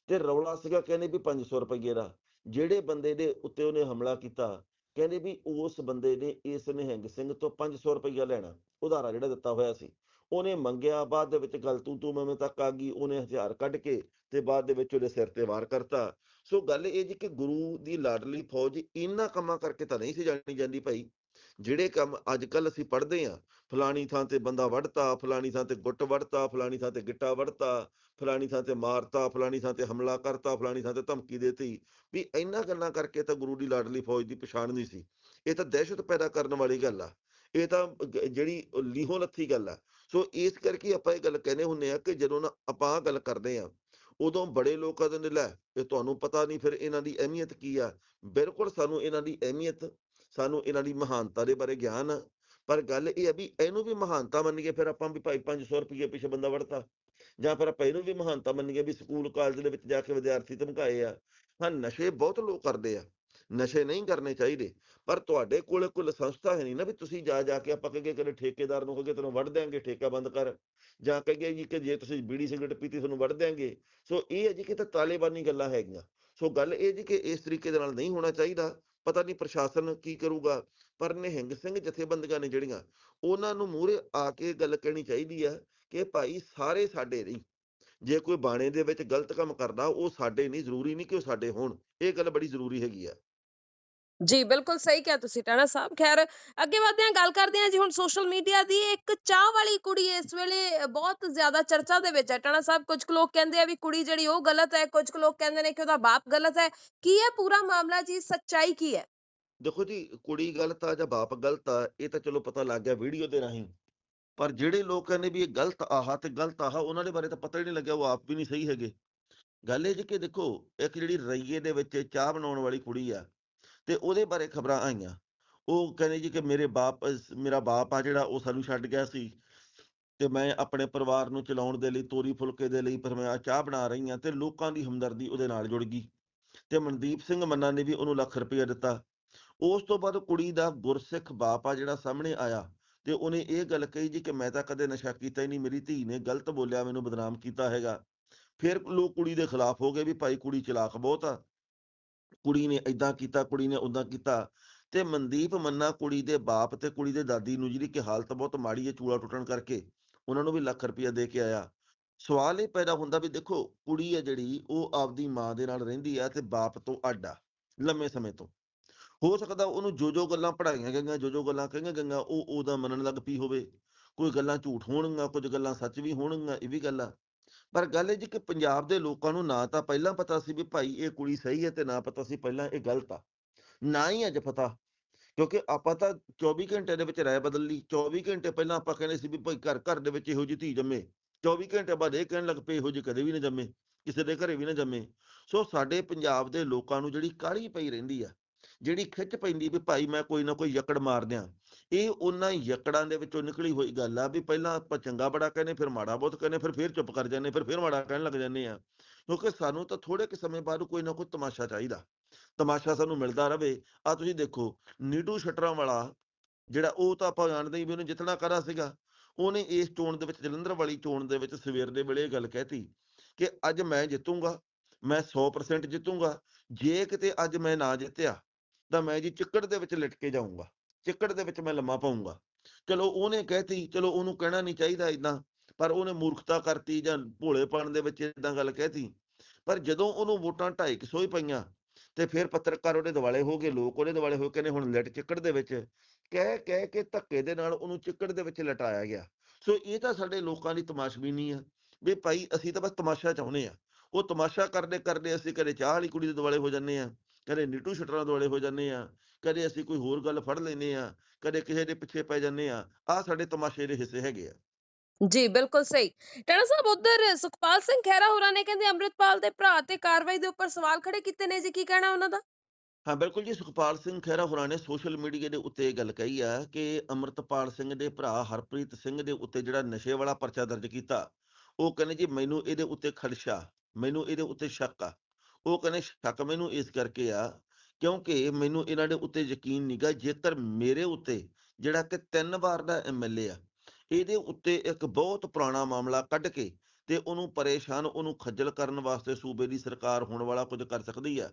ਤੇ ਰੌਲਾ ਸੀਗਾ ਕਹਿੰਦੇ ਵੀ 500 ਰੁਪਏ ਦਾ। ਜਿਹੜੇ ਬੰਦੇ ਦੇ ਉੱਤੇ ਉਹਨੇ ਹਮਲਾ ਕੀਤਾ, ਕਹਿੰਦੇ ਵੀ ਉਸ ਬੰਦੇ ਨੇ ਇਸ ਨਿਹੰਗ ਸਿੰਘ ਤੋਂ 500 ਰੁਪਇਆ ਲੈਣਾ, ਉਧਾਰਾ ਜਿਹੜਾ ਦਿੱਤਾ ਹੋਇਆ ਸੀ। ਉਹਨੇ ਮੰਗਿਆ, ਬਾਅਦ ਦੇ ਵਿੱਚ ਗੱਲ ਤੂੰ ਤੂੰ ਮੈਂ ਮੈਂ ਤੱਕ ਆ ਗਈ, ਉਹਨੇ ਹਥਿਆਰ ਕੱਢ ਕੇ ਤੇ ਬਾਅਦ ਦੇ ਵਿੱਚ ਉਹਦੇ ਸਿਰ ਤੇ ਵਾਰ ਕਰਤਾ। ਸੋ ਗੱਲ ਇਹ ਜੀ ਕਿ ਗੁਰੂ ਦੀ ਲਾਡਲੀ ਫੌਜ ਇਹਨਾਂ ਕੰਮਾਂ ਕਰਕੇ ਤਾਂ ਨਹੀਂ ਸੀ ਜਾਣੀ ਜਾਂਦੀ ਭਾਈ। ਜਿਹੜੇ ਕੰਮ ਅੱਜ ਕੱਲ ਅਸੀਂ ਪੜ੍ਹਦੇ ਆ ਫਲਾਣੀ ਥਾਂ ਤੇ ਬੰਦਾ ਵੜਤਾ ਫਲਾਣੀ ਥਾਂ ਤੇ ਗੁੱਟ ਵੜਤਾ ਫਲਾਣੀ ਥਾਂ ਤੇ ਗਿੱਟਾ ਵੜਤਾ ਫਲਾਣੀ ਥਾਂ ਤੇ ਮਾਰਤਾ, ਫਲਾਣੀ ਥਾਂ ਤੇ ਹਮਲਾ ਕਰਤਾ, ਫਲਾਣੀ ਥਾਂ ਤੇ ਧਮਕੀ ਦੇਤੀ, ਵੀ ਇਹਨਾਂ ਗੱਲਾਂ ਕਰਕੇ ਤਾਂ ਗੁਰੂ ਦੀ ਲਾਡਲੀ ਫੌਜ ਦੀ ਪਛਾਣ ਨਹੀਂ ਸੀ। ਇਹ ਤਾਂ ਦਹਿਸ਼ਤ ਪੈਦਾ ਕਰਨ ਵਾਲੀ ਗੱਲ ਆ। ਇਹ ਤਾਂ ਜਿਹੜੀ ਲੀਹੋ ਲੱਥੀ ਗੱਲ ਆ। ਸੋ ਇਸ ਕਰਕੇ ਆਪਾਂ ਇਹ ਗੱਲ ਕਹਿੰਦੇ ਹੁੰਨੇ ਆ ਕਿ ਜਦੋਂ ਨਾ ਆਪਾਂ ਆਹ ਗੱਲ ਕਰਦੇ ਆ ਉਦੋਂ ਬੜੇ ਲੋਕ ਕਹਿੰਦੇ ਨੇ, ਲੈ, ਇਹ ਤੁਹਾਨੂੰ ਪਤਾ ਨਹੀਂ, ਫਿਰ ਇਹਨਾਂ ਦੀ ਅਹਿਮੀਅਤ ਕੀ ਆ? ਬਿਲਕੁਲ ਸਾਨੂੰ ਇਹਨਾਂ ਦੀ ਅਹਿਮੀਅਤ, ਸਾਨੂੰ ਇਹਨਾਂ ਦੀ ਮਹਾਨਤਾ ਦੇ ਬਾਰੇ ਗਿਆਨ ਆ। ਪਰ ਗੱਲ ਇਹ ਆ ਵੀ ਇਹਨੂੰ ਵੀ ਮਹਾਨਤਾ ਮੰਨੀਏ ਫਿਰ ਆਪਾਂ ਵੀ ਭਾਈ 500 ਰੁਪਏ ਪਿੱਛੇ ਬੰਦਾ ਵੜਤਾ ਜਾਂ ਫਿਰ ਆਪਾਂ ਇਹਨੂੰ ਵੀ ਮਹਾਨਤਾ ਮੰਨੀਏ ਵੀ ਸਕੂਲ, ਕਾਲਜ ਦੇ ਵਿੱਚ ਜਾ ਕੇ ਵਿਦਿਆਰਥੀ ਧਮਕਾਏ ਆ। ਹਾਂ, ਨਸ਼ੇ ਬਹੁਤ ਲੋਕ ਕਰਦੇ ਆ। ਨਸ਼ੇ ਨਹੀਂ ਕਰਨੇ ਚਾਹੀਦੇ। ਪਰ ਤੁਹਾਡੇ ਕੋਲ ਕੋਈ ਸੰਸਥਾ ਹੈ ਨਹੀਂ ਨਾ ਵੀ ਤੁਸੀਂ ਜਾ ਜਾ ਕੇ ਆਪਾਂ ਕਹੀਏ ਕਦੇ ਠੇਕੇਦਾਰ ਨੂੰ ਕਹੀਏ ਤੈਨੂੰ ਵੱਢ ਦਿਆਂਗੇ, ਠੇਕਾ ਬੰਦ ਕਰ। ਜਾਂ ਕਹੀਏ ਜੀ ਕਿ ਜੇ ਤੁਸੀਂ ਬੀੜੀ ਸਿਗਰਟ ਪੀਤੀ ਤੁਹਾਨੂੰ ਵੱਢ ਦਿਆਂਗੇ। ਸੋ ਇਹ ਹੈ ਜੀ ਕਿ ਤਾਂ ਤਾਲਿਬਾਨੀ ਗੱਲਾਂ ਹੈਗੀਆਂ। ਸੋ ਗੱਲ ਇਹ ਜੀ ਕਿ ਇਸ ਤਰੀਕੇ ਦੇ ਨਾਲ ਨਹੀਂ ਹੋਣਾ ਚਾਹੀਦਾ। ਪਤਾ ਨਹੀਂ ਪ੍ਰਸ਼ਾਸਨ ਕੀ ਕਰੂਗਾ। ਪਰ ਨਿਹੰਗ ਸਿੰਘ ਜਥੇਬੰਦੀਆਂ ਨੇ ਜਿਹੜੀਆਂ, ਉਹਨਾਂ ਨੂੰ ਮੂਹਰੇ ਆ ਕੇ ਗੱਲ ਕਹਿਣੀ ਚਾਹੀਦੀ ਆ ਕਿ ਭਾਈ ਸਾਰੇ ਸਾਡੇ ਨਹੀਂ। ਜੇ ਕੋਈ ਬਾਣੇ ਦੇ ਵਿੱਚ ਗਲਤ ਕੰਮ ਕਰਦਾ, ਉਹ ਸਾਡੇ ਨਹੀਂ, ਜ਼ਰੂਰੀ ਨਹੀਂ ਕਿ ਉਹ ਸਾਡੇ ਹੋਣ। ਇਹ ਗੱਲ ਬੜੀ ਜ਼ਰੂਰੀ ਹੈਗੀ ਆ। ਜੀ, ਬਿਲਕੁਲ ਸਹੀ ਕਿਹਾ ਤੁਸੀਂ ਟਾਣਾ ਸਾਹਿਬ। ਖੈਰ, ਅੱਗੇ ਵਧਦੇ ਹਾਂ, ਗੱਲ ਕਰਦੇ ਹਾਂ ਜੀ ਹੁਣ ਸੋਸ਼ਲ ਮੀਡੀਆ ਦੀ। ਇੱਕ ਚਾਹ ਵਾਲੀ ਕੁੜੀ ਇਸ ਵੇਲੇ ਬਹੁਤ ਜ਼ਿਆਦਾ ਚਰਚਾ ਦੇ ਵਿੱਚ ਹੈ। ਟਾਣਾ ਸਾਹਿਬ, ਕੁਝ ਲੋਕ ਕਹਿੰਦੇ ਆ ਵੀ ਕੁੜੀ ਜਿਹੜੀ ਉਹ ਗਲਤ ਹੈ। ਕੁਝ ਲੋਕ ਕਹਿੰਦੇ ਨੇ ਕਿ ਉਹਦਾ ਬਾਪ ਗਲਤ ਹੈ। ਕੀ ਹੈ ਪੂਰਾ ਮਾਮਲਾ ਜੀ? ਸੱਚਾਈ ਕੀ ਹੈ? ਦੇਖੋ ਜੀ, ਕੁੜੀ ਗਲਤ ਆ ਜਾਂ ਬਾਪ ਗਲਤ ਆ, ਇਹ ਤਾਂ ਚਲੋ ਪਤਾ ਲੱਗ ਗਿਆ ਵੀਡੀਓ ਦੇ ਰਾਹੀਂ। ਪਰ ਜਿਹੜੇ ਲੋਕ ਕਹਿੰਦੇ ਵੀ ਇਹ ਗਲਤ ਆਹਾ ਤੇ ਗਲਤ ਆਹਾ, ਉਹਨਾਂ ਦੇ ਬਾਰੇ ਤਾਂ ਪਤਾ ਹੀ ਨਹੀਂ ਲੱਗਿਆ, ਉਹ ਆਪ ਵੀ ਨਹੀਂ ਸਹੀ ਹੈਗੇ। ਗੱਲ ਇਹ ਜੀ ਕਿ ਦੇਖੋ, ਇੱਕ ਜਿਹੜੀ ਰਈਏ ਦੇ ਵਿੱਚ ਚਾਹ ਬਣਾਉਣ ਵਾਲੀ ਕੁੜੀ ਆ ਤੇ ਉਹਦੇ ਬਾਰੇ ਖਬਰਾਂ ਆਈਆਂ। ਉਹ ਕਹਿੰਦੇ ਜੀ ਕਿ ਮੇਰੇ ਬਾਪ, ਮੇਰਾ ਬਾਪ ਆ ਜਿਹੜਾ, ਉਹ ਸਾਨੂੰ ਛੱਡ ਗਿਆ ਸੀ ਤੇ ਮੈਂ ਆਪਣੇ ਪਰਿਵਾਰ ਨੂੰ ਚਲਾਉਣ ਦੇ ਲਈ, ਤੋਰੀ ਫੁਲਕੇ ਦੇ ਲਈ, ਫਿਰ ਮੈਂ ਆਹ ਚਾਹ ਬਣਾ ਰਹੀ ਹਾਂ ਤੇ ਲੋਕਾਂ ਦੀ ਹਮਦਰਦੀ ਉਹਦੇ ਨਾਲ ਜੁੜ ਗਈ ਤੇ ਮਨਦੀਪ ਸਿੰਘ ਮੰਨਾ ਨੇ ਵੀ ਉਹਨੂੰ ਲੱਖ ਰੁਪਏ ਦਿੱਤਾ। ਉਸ ਤੋਂ ਬਾਅਦ ਕੁੜੀ ਦਾ ਗੁਰਸਿੱਖ ਬਾਪ ਆ ਜਿਹੜਾ ਸਾਹਮਣੇ ਆਇਆ ਤੇ ਉਹਨੇ ਇਹ ਗੱਲ ਕਹੀ ਜੀ ਕਿ ਮੈਂ ਤਾਂ ਕਦੇ ਨਸ਼ਾ ਕੀਤਾ ਹੀ ਨਹੀਂ, ਮੇਰੀ ਧੀ ਨੇ ਗਲਤ ਬੋਲਿਆ, ਮੈਨੂੰ ਬਦਨਾਮ ਕੀਤਾ ਹੈਗਾ। ਫਿਰ ਲੋਕ ਕੁੜੀ ਦੇ ਖਿਲਾਫ ਹੋ ਗਏ ਵੀ ਭਾਈ ਕੁੜੀ ਚਲਾਕ ਬਹੁਤ ਆ। ਕੁੜੀ ਨੇ ਇਦਾਂ ਕੀਤਾ, ਕੁੜੀ ਨੇ ਉਦਾਂ ਕੀਤਾ। ਤੇ ਮਨਦੀਪ ਮੰਨਾ ਕੁੜੀ ਦੇ ਬਾਪ ਤੇ ਕੁੜੀ ਦੇ ਦਾਦੀ ਨੂੰ ਜਿਹੜੀ ਕਿ ਹਾਲਤ ਬਹੁਤ ਮਾੜੀ ਹੈ ਚੂਲਾ ਟੁੱਟਣ ਕਰਕੇ, ਉਹਨਾਂ ਨੂੰ ਵੀ ਲੱਖ ਰੁਪਇਆ ਦੇ ਕੇ ਆਇਆ। ਸਵਾਲ ਇਹ ਪੈਦਾ ਹੁੰਦਾ ਵੀ ਦੇਖੋ, ਕੁੜੀ ਹੈ ਜਿਹੜੀ, ਉਹ ਆਪਦੀ ਮਾਂ ਦੇ ਨਾਲ ਰਹਿੰਦੀ ਆ ਤੇ ਬਾਪ ਤੋਂ ਅੱਡ ਆ, ਲੰਮੇ ਸਮੇਂ ਤੋਂ। ਹੋ ਸਕਦਾ ਉਹਨੂੰ ਜੋ ਜੋ ਗੱਲਾਂ ਪੜਾਈਆਂ ਗਈਆਂ ਜੋ ਜੋ ਗੱਲਾਂ ਕਹੀਆਂ ਗਈਆਂ, ਉਹ ਉਹਦਾ ਮੰਨਣ ਲੱਗ ਪਈ ਹੋਵੇ। ਕੋਈ ਗੱਲਾਂ ਝੂਠ ਹੋਣਗੀਆਂ, ਕੁਝ ਗੱਲਾਂ ਸੱਚ ਵੀ ਹੋਣਗੀਆਂ, ਇਹ ਵੀ ਗੱਲ ਆ। ਪਰ ਗੱਲ ਇਹ ਜੀ ਕਿ ਪੰਜਾਬ ਦੇ ਲੋਕਾਂ ਨੂੰ ਨਾ ਤਾਂ ਪਹਿਲਾਂ ਪਤਾ ਸੀ ਵੀ ਭਾਈ ਇਹ ਕੁੜੀ ਸਹੀ ਹੈ ਤੇ ਨਾ ਪਤਾ ਸੀ ਪਹਿਲਾਂ ਇਹ ਗਲਤ ਆ। ਨਾ ਹੀ ਅੱਜ ਪਤਾ, ਕਿਉਂਕਿ ਆਪਾਂ ਤਾਂ 24 ਘੰਟੇ ਦੇ ਵਿੱਚ ਰਾਏ ਬਦਲ ਲਈ। 24 ਘੰਟੇ ਪਹਿਲਾਂ ਆਪਾਂ ਕਹਿੰਦੇ ਸੀ ਵੀ ਭਾਈ ਘਰ ਘਰ ਦੇ ਵਿੱਚ ਇਹੋ ਜਿਹੀ ਧੀ ਜੰਮੇ। 24 ਘੰਟੇ ਬਾਅਦ ਇਹ ਕਹਿਣ ਲੱਗ ਪਏ, ਇਹੋ ਜਿਹੀ ਕਦੇ ਵੀ ਨਾ ਜੰਮੇ, ਕਿਸੇ ਦੇ ਘਰੇ ਵੀ ਨਾ ਜੰਮੇ। ਸੋ ਸਾਡੇ ਪੰਜਾਬ ਦੇ ਲੋਕਾਂ ਨੂੰ ਜਿਹੜੀ ਕਾਹਲੀ ਪਈ ਰਹਿੰਦੀ ਆ ਜਿਹੜੀ ਖਿੱਚ ਪੈਂਦੀ ਵੀ ਭਾਈ ਮੈਂ ਕੋਈ ਨਾ ਕੋਈ ਯਕੜ ਮਾਰ ਦਿਆਂ। ਇਹ ਉਹਨਾਂ ਯਕੜਾਂ ਦੇ ਵਿੱਚੋਂ ਨਿਕਲੀ ਹੋਈ ਗੱਲ ਆ ਵੀ ਪਹਿਲਾਂ ਆਪਾਂ ਚੰਗਾ ਬੜਾ ਕਹਿੰਦੇ, ਫਿਰ ਮਾੜਾ ਬਹੁਤ ਕਹਿੰਦੇ, ਫਿਰ ਫਿਰ ਚੁੱਪ ਕਰ ਜਾਂਦੇ, ਫਿਰ ਫਿਰ ਮਾੜਾ ਕਹਿਣ ਲੱਗ ਜਾਂਦੇ ਆ। ਕਿਉਂਕਿ ਸਾਨੂੰ ਤਾਂ ਥੋੜੇ ਕਿ ਸਮੇਂ ਬਾਅਦ ਕੋਈ ਨਾ ਕੋਈ ਤਮਾਸ਼ਾ ਚਾਹੀਦਾ। ਤਮਾਸ਼ਾ ਸਾਨੂੰ ਮਿਲਦਾ ਰਵੇ। ਆ ਤੁਸੀਂ ਦੇਖੋ, ਨੀਡੂ ਸ਼ਟਰਾਂ ਵਾਲਾ ਜਿਹੜਾ ਉਹ ਤਾਂ ਆਪਾਂ ਜਾਣਦੇ ਹੀ ਵੀ ਉਹਨੇ ਜਿੱਤਣਾ ਕਰਾ ਸੀਗਾ। ਉਹਨੇ ਇਸ ਚੋਣ ਦੇ ਵਿੱਚ, ਜਲੰਧਰ ਵਾਲੀ ਚੋਣ ਦੇ ਵਿੱਚ ਸਵੇਰ ਦੇ ਵੇਲੇ ਇਹ ਗੱਲ ਕਹਿਤੀ ਕਿ ਅੱਜ ਮੈਂ ਜਿੱਤੂੰਗਾ, ਮੈਂ 100% ਜਿੱਤੂੰਗਾ, ਜੇ ਕਿਤੇ ਅੱਜ ਮੈਂ ਨਾ ਜਿੱਤਿਆ ਤਾਂ ਮੈਂ ਜੀ ਚਿੱਕੜ ਦੇ ਵਿੱਚ ਲਿਟ ਕੇ ਜਾਊਂਗਾ, ਚਿੱਕੜ ਦੇ ਵਿੱਚ ਮੈਂ ਲੰਮਾ ਪਾਉਂਗਾ ਚਲੋ ਉਹਨੇ ਕਹਿਤੀ, ਚਲੋ ਉਹਨੂੰ ਕਹਿਣਾ ਨਹੀਂ ਚਾਹੀਦਾ ਇਦਾਂ ਪਰ ਉਹਨੇ ਮੂਰਖਤਾ ਕਰਤੀ ਜਾਂ ਭੋਲੇਪਣ ਦੇ ਵਿੱਚ ਇਦਾਂ ਗੱਲ ਕਹਿਤੀ। ਪਰ ਜਦੋਂ ਉਹਨੂੰ ਵੋਟਾਂ 250 ਹੀ ਪਈਆਂ, ਤੇ ਫਿਰ ਪੱਤਰਕਾਰ ਉਹਦੇ ਦਿਵਾਲੇ ਹੋ ਗਏ, ਲੋਕ ਉਹਦੇ ਦਿਵਾਲੇ ਹੋ ਕੇ ਨੇ ਹੁਣ ਲਟ ਚਿੱਕੜ ਦੇ ਵਿੱਚ। ਕਹਿ ਕਹਿ ਕੇ ਧੱਕੇ ਦੇ ਨਾਲ ਉਹਨੂੰ ਚਿੱਕੜ ਦੇ ਵਿੱਚ ਲਟਾਇਆ ਗਿਆ। ਸੋ ਇਹ ਤਾਂ ਸਾਡੇ ਲੋਕਾਂ ਦੀ ਤਮਾਸ਼ਬੀਨੀ ਆ, ਵੀ ਭਾਈ ਅਸੀਂ ਤਾਂ ਬਸ ਤਮਾਸ਼ਾ ਚਾਹੁੰਦੇ ਆ। ਉਹ ਤਮਾਸ਼ਾ ਕਰਦੇ ਕਰਦੇ ਅਸੀਂ ਕਦੇ ਚਾਹ ਵਾਲੀ ਕੁੜੀ ਦੇ ਦਿਵਾਲੇ ਹੋ ਜਾਂਦੇ ਆ। ਕਦੇ ਨੀਟੂ ਸ਼ਟਰਾਂ ਦੁਆਲੇ ਹੋ ਜਾਂਦੇ ਆ ਕਦੇ ਅਸੀਂ ਕੋਈ ਹੋਰ ਗੱਲ ਫੜ ਲੈਨੇ ਆ ਕਦੇ ਕਿਸੇ ਦੇ ਪਿੱਛੇ ਪੈ ਜਾਂਦੇ ਆ ਆ ਸਾਡੇ ਤਮਾਸ਼ੇ ਦੇ ਹਿੱਸੇ ਹੈਗੇ ਆ। ਜੀ ਬਿਲਕੁਲ ਸਹੀ। ਟਾਣਾ ਸਾਹਿਬ ਉਧਰ ਸੁਖਪਾਲ ਸਿੰਘ ਖਹਿਰਾ ਹੋਰਾਂ ਨੇ ਕਹਿੰਦੇ ਅੰਮ੍ਰਿਤਪਾਲ ਦੇ ਭਰਾ ਤੇ ਕਾਰਵਾਈ ਦੇ ਉੱਪਰ ਸਵਾਲ ਖੜੇ ਕੀਤੇ ਨੇ ਜੀ ਕੀ ਕਹਿਣਾ ਉਹਨਾਂ ਦਾ? ਹਾਂ ਬਿਲਕੁਲ ਜੀ ਸੁਖਪਾਲ ਸਿੰਘ ਖਹਿਰਾ ਹੋਰਾਂ ਨੇ ਸੋਸ਼ਲ ਮੀਡੀਆ ਦੇ ਉੱਤੇ ਇਹ ਗੱਲ ਕਹੀ ਆ ਕਿ ਅੰਮ੍ਰਿਤਪਾਲ ਸਿੰਘ ਦੇ ਭਰਾ ਹਰਪ੍ਰੀਤ ਸਿੰਘ ਦੇ ਉੱਤੇ ਜਿਹੜਾ ਨਸ਼ੇ ਵਾਲਾ ਪਰਚਾ ਦਰਜ ਕੀਤਾ ਉਹ ਕਹਿੰਦੇ ਜੀ ਮੈਨੂੰ ਇਹਦੇ ਉੱਤੇ ਖਦਸ਼ਾ ਮੈਨੂੰ ਇਹਦੇ ਉੱਤੇ ਸ਼ੱਕ ਆ। ਉਹ ਕਹਿੰਦੇ ਸ਼ੱਕ ਮੈਨੂੰ ਇਸ ਕਰਕੇ ਆ, ਕਿਉਂਕਿ ਮੈਨੂੰ ਇਹਨਾਂ ਦੇ ਉੱਤੇ ਯਕੀਨ ਨਹੀਂਗਾ ਜੇਕਰ ਮੇਰੇ ਉੱਤੇ ਜਿਹੜਾ ਕਿ ਤਿੰਨ ਵਾਰ ਦਾ ਐਮਐਲਏ ਆ, ਇਹਦੇ ਉੱਤੇ ਇੱਕ ਬਹੁਤ ਪੁਰਾਣਾ ਮਾਮਲਾ ਕੱਢ ਕੇ ਤੇ ਉਹਨੂੰ ਪਰੇਸ਼ਾਨ, ਉਹਨੂੰ ਖੱਜਲ ਕਰਨ ਵਾਸਤੇ ਸੂਬੇ ਦੀ ਸਰਕਾਰ ਹੋਣ ਵਾਲਾ ਕੁਝ ਕਰ ਸਕਦੀ ਆ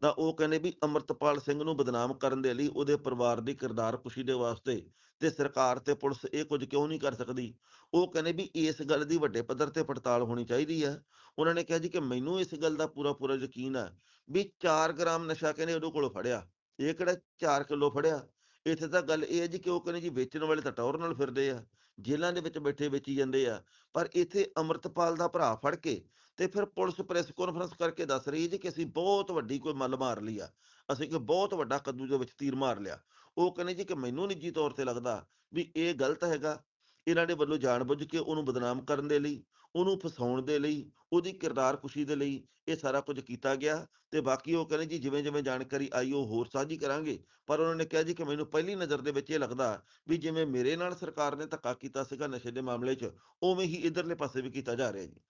ਤਾਂ ਉਹ ਕਹਿੰਦੇ ਵੀ ਅੰਮ੍ਰਿਤਪਾਲ ਸਿੰਘ ਨੂੰ ਬਦਨਾਮ ਕਰਨ ਦੇ ਲਈ ਉਹਦੇ ਪਰਿਵਾਰ ਦੀ ਕਿਰਦਾਰ ਕੁਸ਼ੀ ਦੇ ਵਾਸਤੇ ਤੇ ਸਰਕਾਰ ਤੇ ਪੁਲਿਸ ਇਹ ਕੁਝ ਕਿਉਂ ਨਹੀਂ ਕਰ ਸਕਦੀ? ਉਹ ਕਹਿੰਦੇ ਵੀ ਇਸ ਗੱਲ ਦੀ ਵੱਡੇ ਪੱਧਰ ਤੇ ਪੜਤਾਲ ਹੋਣੀ ਚਾਹੀਦੀ ਹੈ। ਉਹਨਾਂ ਨੇ ਕਿਹਾ ਜੀ ਕਿ ਮੈਨੂੰ ਇਸ ਗੱਲ ਦਾ ਪੂਰਾ ਪੂਰਾ ਯਕੀਨ ਹੈ ਵੀ 4 ਗ੍ਰਾਮ ਨਸ਼ਾ ਕਹਿੰਦੇ ਉਹਦੇ ਕੋਲੋਂ ਫੜਿਆ? ਇਹ ਕਿਹੜਾ 4 ਕਿਲੋ ਫੜਿਆ? ਇੱਥੇ ਤਾਂ ਗੱਲ ਇਹ ਹੈ ਜੀ ਕਿ ਉਹ ਕਹਿੰਦੇ ਜੀ ਵੇਚਣ ਵਾਲੇ ਤਾਂ ਟੌਰ ਨਾਲ ਫਿਰਦੇ ਆ, ਜੇਲ੍ਹਾਂ ਦੇ ਵਿੱਚ ਬੈਠੇ ਵੇਚੀ ਜਾਂਦੇ ਆ, ਪਰ ਇੱਥੇ ਅੰਮ੍ਰਿਤਪਾਲ ਦਾ ਭਰਾ ਫੜ ਕੇ ਤੇ ਫਿਰ ਪੁਲਿਸ ਪ੍ਰੈਸ ਕਾਨਫਰੰਸ ਕਰਕੇ ਦੱਸ ਰਹੀ ਹੈ ਜੀ ਕਿ ਅਸੀਂ ਬਹੁਤ ਵੱਡੀ ਕੋਈ ਮੱਲ ਮਾਰ ਲਈ ਆ। ਅਸੀਂ ਕਿ ਬਹੁਤ ਵੱਡਾ ਕੱਦੂ ਦੇ ਵਿੱਚ ਤੀਰ ਮਾਰ ਲਿਆ। ਉਹ ਕਹਿੰਦੇ ਜੀ ਕਿ ਮੈਨੂੰ ਨਿੱਜੀ ਤੌਰ ਤੇ ਲੱਗਦਾ ਵੀ ਇਹ ਗਲਤ ਹੈਗਾ। ਇਹਨਾਂ ਦੇ ਵੱਲੋਂ ਜਾਣਬੁੱਝ ਕੇ ਉਹਨੂੰ ਬਦਨਾਮ ਕਰਨ ਦੇ ਲਈ, ਉਹਨੂੰ ਫਸਾਉਣ ਦੇ ਲਈ, ਉਹਦੀ ਕਿਰਦਾਰ ਕੁਸ਼ੀ ਦੇ ਲਈ ਇਹ ਸਾਰਾ ਕੁਝ ਕੀਤਾ ਗਿਆ। ਤੇ ਬਾਕੀ ਉਹ ਕਹਿੰਦੇ ਜੀ ਜਿਵੇਂ ਜਿਵੇਂ ਜਾਣਕਾਰੀ ਆਈ ਉਹ ਹੋਰ ਸਾਂਝੀ ਕਰਾਂਗੇ। ਪਰ ਉਹਨਾਂ ਨੇ ਕਿਹਾ ਜੀ ਕਿ ਮੈਨੂੰ ਪਹਿਲੀ ਨਜ਼ਰ ਦੇ ਵਿੱਚ ਇਹ ਲੱਗਦਾ ਵੀ ਜਿਵੇਂ ਮੇਰੇ ਨਾਲ ਸਰਕਾਰ ਨੇ ਧੱਕਾ ਕੀਤਾ ਸੀਗਾ ਨਸ਼ੇ ਦੇ ਮਾਮਲੇ 'ਚ, ਉਵੇਂ ਹੀ ਇਧਰਲੇ ਪਾਸੇ ਵੀ ਕੀਤਾ ਜਾ ਰਿਹਾ ਜੀ।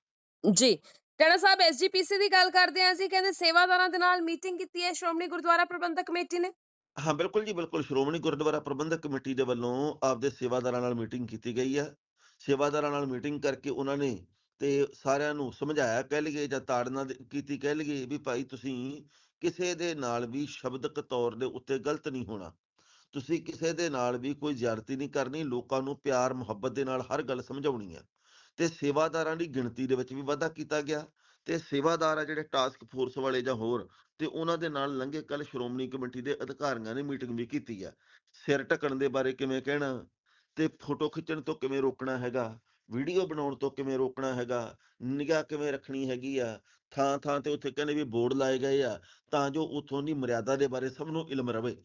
ਜੀ ਟਾਣਾ ਸਾਹਿਬ ਐਸਜੀਪੀਸੀ ਦੀ ਗੱਲ ਕਰਦੇ ਹਾਂ ਅਸੀਂ, ਕਹਿੰਦੇ ਸੇਵਾਦਾਰਾਂ ਦੇ ਨਾਲ ਮੀਟਿੰਗ ਕੀਤੀ ਹੈ, ਸ਼੍ਰੋਮਣੀ ਗੁਰਦੁਆਰਾ ਪ੍ਰਬੰਧਕ ਕਮੇਟੀ ਨੇ? ਹਾਂ, ਬਿਲਕੁਲ ਜੀ, ਬਿਲਕੁਲ, ਸ਼੍ਰੋਮਣੀ ਗੁਰਦੁਆਰਾ ਪ੍ਰਬੰਧਕ ਕਮੇਟੀ ਦੇ ਵੱਲੋਂ ਆਪਦੇ ਸੇਵਾਦਾਰਾਂ ਨਾਲ ਮੀਟਿੰਗ ਕੀਤੀ ਗਈ ਹੈ। ਸੇਵਾਦਾਰਾਂ ਨਾਲ ਮੀਟਿੰਗ ਕਰਕੇ ਉਹਨਾਂ ਨੇ ਤੇ ਸਾਰਿਆਂ ਨੂੰ ਸਮਝਾਇਆ, ਕਹਿ ਲਈਏ ਜਾਂ ਤਾੜਨਾ ਕੀਤੀ, ਕਹਿ ਲਈਏ ਵੀ ਭਾਈ ਤੁਸੀਂ ਕਿਸੇ ਦੇ ਨਾਲ ਵੀ ਸ਼ਬਦਕ ਤੌਰ ਦੇ ਉੱਤੇ ਗਲਤ ਨਹੀਂ ਹੋਣਾ। ਤੁਸੀਂ ਕਿਸੇ ਦੇ ਨਾਲ ਵੀ ਕੋਈ ਜ਼ਿਆਦਤੀ ਨਹੀਂ ਕਰਨੀ, ਲੋਕਾਂ ਨੂੰ ਪਿਆਰ ਮੁਹੱਬਤ ਦੇ ਨਾਲ ਹਰ ਗੱਲ ਸਮਝਾਉਣੀ ਹੈ। ਤੇ ਸੇਵਾਦਾਰਾਂ ਦੀ ਗਿਣਤੀ ਦੇ ਵਿੱਚ ਵੀ ਵਾਧਾ ਕੀਤਾ ਗਿਆ ਤੇ ਸੇਵਾਦਾਰ ਆ ਜਿਹੜੇ ਟਾਸਕ ਫੋਰਸ ਵਾਲੇ ਜਾਂ ਹੋਰ ਤੇ ਉਹਨਾਂ ਦੇ ਨਾਲ ਲੰਘੇ ਕੱਲ ਸ਼੍ਰੋਮਣੀ ਕਮੇਟੀ ਦੇ ਅਧਿਕਾਰੀਆਂ ਨੇ ਮੀਟਿੰਗ ਵੀ ਕੀਤੀ ਆ। ਸਿਰ ਢੱਕਣ ਦੇ ਬਾਰੇ ਕਿਵੇਂ ਕਹਿਣਾ ਤੇ ਫੋਟੋ ਖਿੱਚਣ ਤੋਂ ਕਿਵੇਂ ਰੋਕਣਾ ਹੈਗਾ ਵੀਡੀਓ ਬਣਾਉਣ ਤੋਂ ਕਿਵੇਂ ਰੋਕਣਾ ਹੈਗਾ, ਨਿਗਾਹ ਕਿਵੇਂ ਰੱਖਣੀ ਹੈਗੀ ਆ ਥਾਂ ਥਾਂ ਤੇ ਉੱਥੇ ਕਹਿੰਦੇ ਵੀ ਬੋਰਡ ਲਾਏ ਗਏ ਆ ਤਾਂ ਜੋ ਉਥੋਂ ਦੀ ਮਰਿਆਦਾ ਦੇ ਬਾਰੇ ਸਭ ਨੂੰ ਇਲਮ ਰਵੇ।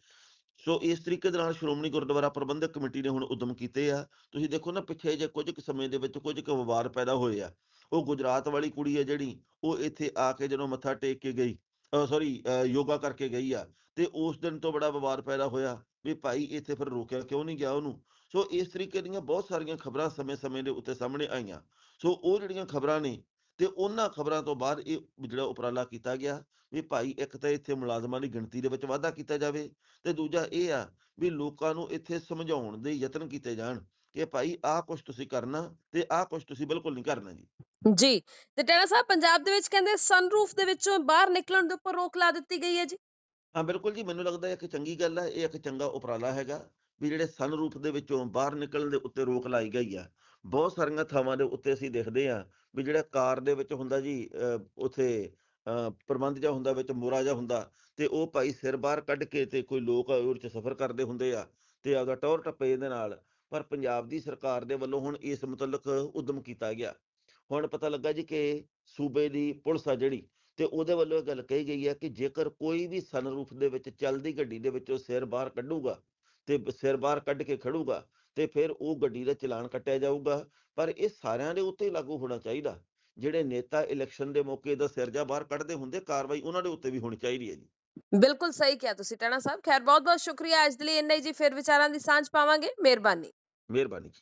ਸੋ ਇਸ ਤਰੀਕੇ ਦੇ ਨਾਲ ਸ਼੍ਰੋਮਣੀ ਗੁਰਦੁਆਰਾ ਪ੍ਰਬੰਧਕ ਕਮੇਟੀ ਨੇ ਹੁਣ ਉਦਮ ਕੀਤੇ ਆ। ਤੁਸੀਂ ਦੇਖੋ ਨਾ, ਪਿੱਛੇ ਜੇ ਕੁਝ ਕੁ ਸਮੇਂ ਦੇ ਵਿੱਚ ਕੁਝ ਕੁ ਵਿਵਾਦ ਪੈਦਾ ਹੋਏ ਆ। ਉਹ ਗੁਜਰਾਤ ਵਾਲੀ ਕੁੜੀ ਹੈ ਜਿਹੜੀ, ਉਹ ਇੱਥੇ ਆ ਕੇ ਜਦੋਂ ਮੱਥਾ ਟੇਕ ਕੇ ਗਈ ਸੌਰੀ ਯੋਗਾ ਕਰਕੇ ਗਈ ਆ ਤੇ ਉਸ ਦਿਨ ਤੋਂ ਬੜਾ ਵਿਵਾਦ ਪੈਦਾ ਹੋਇਆ ਵੀ ਭਾਈ ਇੱਥੇ ਫਿਰ ਰੋਕਿਆ ਕਿਉਂ ਨਹੀਂ ਗਿਆ ਉਹਨੂੰ? ਸੋ ਇਸ ਤਰੀਕੇ ਦੀਆਂ ਬਹੁਤ ਸਾਰੀਆਂ ਖਬਰਾਂ ਸਮੇਂ-ਸਮੇਂ ਦੇ ਉੱਤੇ ਸਾਹਮਣੇ ਆਈਆਂ। ਸੋ ਉਹ ਜਿਹੜੀਆਂ ਖਬਰਾਂ ਨੇ ਤੇ ਉਹਨਾਂ ਖਬਰਾਂ ਤੋਂ ਬਾਅਦ ਇਹ ਜਿਹੜਾ ਉਪਰਾਲਾ ਕੀਤਾ ਗਿਆ ਵੀ ਭਾਈ ਇੱਕ ਤਾਂ ਇੱਥੇ ਮੁਲਾਜ਼ਮਾਂ ਦੀ ਗਿਣਤੀ ਦੇ ਵਿੱਚ ਵਾਧਾ ਕੀਤਾ ਜਾਵੇ ਤੇ ਦੂਜਾ ਇਹ ਆ ਵੀ ਲੋਕਾਂ ਨੂੰ ਇੱਥੇ ਸਮਝਾਉਣ ਦੇ ਯਤਨ ਕੀਤੇ ਜਾਣ ਕਿ ਭਾਈ ਆਹ ਕੁਝ ਤੁਸੀਂ ਕਰਨਾ ਤੇ ਆਹ ਕੁਝ ਤੁਸੀਂ ਬਿਲਕੁਲ ਨਹੀਂ ਕਰਨਾ ਜੀ। ਜੀ ਤੇ ਟਾਣਾ ਸਾਹਿਬ ਪੰਜਾਬ ਦੇ ਵਿੱਚ ਕਹਿੰਦੇ ਸਨਰੂਫ ਦੇ ਵਿੱਚੋਂ ਬਾਹਰ ਨਿਕਲਣ ਦੇ ਉੱਪਰ ਰੋਕ ਲਾ ਦਿੱਤੀ ਗਈ ਹੈ ਜੀ? ਹਾਂ ਬਿਲਕੁਲ ਜੀ ਮੈਨੂੰ ਲੱਗਦਾ ਹੈ ਕਿ ਚੰਗੀ ਗੱਲ ਹੈ ਇਹ ਇੱਕ ਚੰਗਾ ਉਪਰਾਲਾ ਹੈਗਾ ਵੀ ਜਿਹੜੇ ਸਨਰੂਫ ਦੇ ਵਿੱਚੋਂ ਬਾਹਰ ਨਿਕਲਣ ਦੇ ਉੱਤੇ ਰੋਕ ਲਾਈ ਗਈ ਆ। ਬਹੁਤ ਸਾਰੀਆਂ ਥਾਵਾਂ ਦੇ ਉੱਤੇ ਅਸੀਂ ਦੇਖਦੇ ਆ ਵੀ ਜਿਹੜਾ ਕਾਰ ਦੇ ਵਿੱਚ ਹੁੰਦਾ ਜੀ ਅਹ, ਉੱਥੇ ਅਹ, ਪ੍ਰਬੰਧ ਜਿਹਾ ਹੁੰਦਾ ਵਿੱਚ ਮੋਰਾ ਜਿਹਾ ਹੁੰਦਾ ਤੇ ਉਹ ਭਾਈ ਸਿਰ ਬਾਹਰ ਕੱਢ ਕੇ ਤੇ ਕੋਈ ਲੋਕ ਉਹਦੇ ਚ ਸਫ਼ਰ ਕਰਦੇ ਹੁੰਦੇ ਆ ਤੇ ਆਪਦਾ ਟੌਰ ਟੱਪੇ ਦੇ ਨਾਲ ਪਰ ਪੰਜਾਬ ਦੀ ਸਰਕਾਰ ਦੇ ਵੱਲੋਂ ਹੁਣ ਇਸ ਮੁਤਲਕ ਉਦਮ ਕੀਤਾ ਗਿਆ। ਹੁਣ ਪਤਾ ਲੱਗਾ ਜੀ ਕਿ ਸੂਬੇ ਦੀ ਪੁਲਿਸ ਆ ਜਿਹੜੀ ਤੇ ਉਹਦੇ ਵੱਲੋਂ ਇਹ ਗੱਲ ਕਹੀ ਗਈ ਹੈ ਕਿ ਜੇਕਰ ਕੋਈ ਵੀ ਸਨਰੂਫ ਦੇ ਵਿੱਚ ਚੱਲਦੀ ਗੱਡੀ ਦੇ ਵਿੱਚੋਂ ਸਿਰ ਬਾਹਰ ਕੱਢੂਗਾ ਤੇ ਸਿਰ ਬਾਹਰ ਕੱਢ ਕੇ ਖੜੂਗਾ ਤੇ ਫਿਰ ਉਹ ਗੱਡੀ ਦਾ ਚਲਾਨ ਕੱਟਿਆ ਜਾਊਗਾ। ਪਰ ਇਹ ਸਾਰਿਆਂ ਦੇ ਉੱਤੇ ਲਾਗੂ ਹੋਣਾ ਚਾਹੀਦਾ। ਜਿਹੜੇ ਨੇਤਾ ਇਲੈਕਸ਼ਨ ਦੇ ਮੌਕੇ ਦਾ ਸਿਰ ਜਾ ਬਾਹਰ ਕੱਢਦੇ ਹੁੰਦੇ ਕਾਰਵਾਈ ਉਹਨਾਂ ਦੇ ਉੱਤੇ ਵੀ ਹੋਣੀ ਚਾਹੀਦੀ ਹੈ ਜੀ। ਬਿਲਕੁਲ ਸਹੀ ਕਿਹਾ ਤੁਸੀਂ ਟਾਣਾ ਸਾਹਿਬ। ਖੈਰ ਬਹੁਤ ਬਹੁਤ ਸ਼ੁਕਰੀਆ। ਅੱਜ ਦੇ ਲਈ ਇੰਨਾ ਹੀ ਜੀ। ਫਿਰ ਵਿਚਾਰਾਂ ਦੀ ਸਾਂਝ ਪਾਵਾਂਗੇ। ਮਿਹਰਬਾਨੀ। ਮਿਹਰਬਾਨੀ ਜੀ।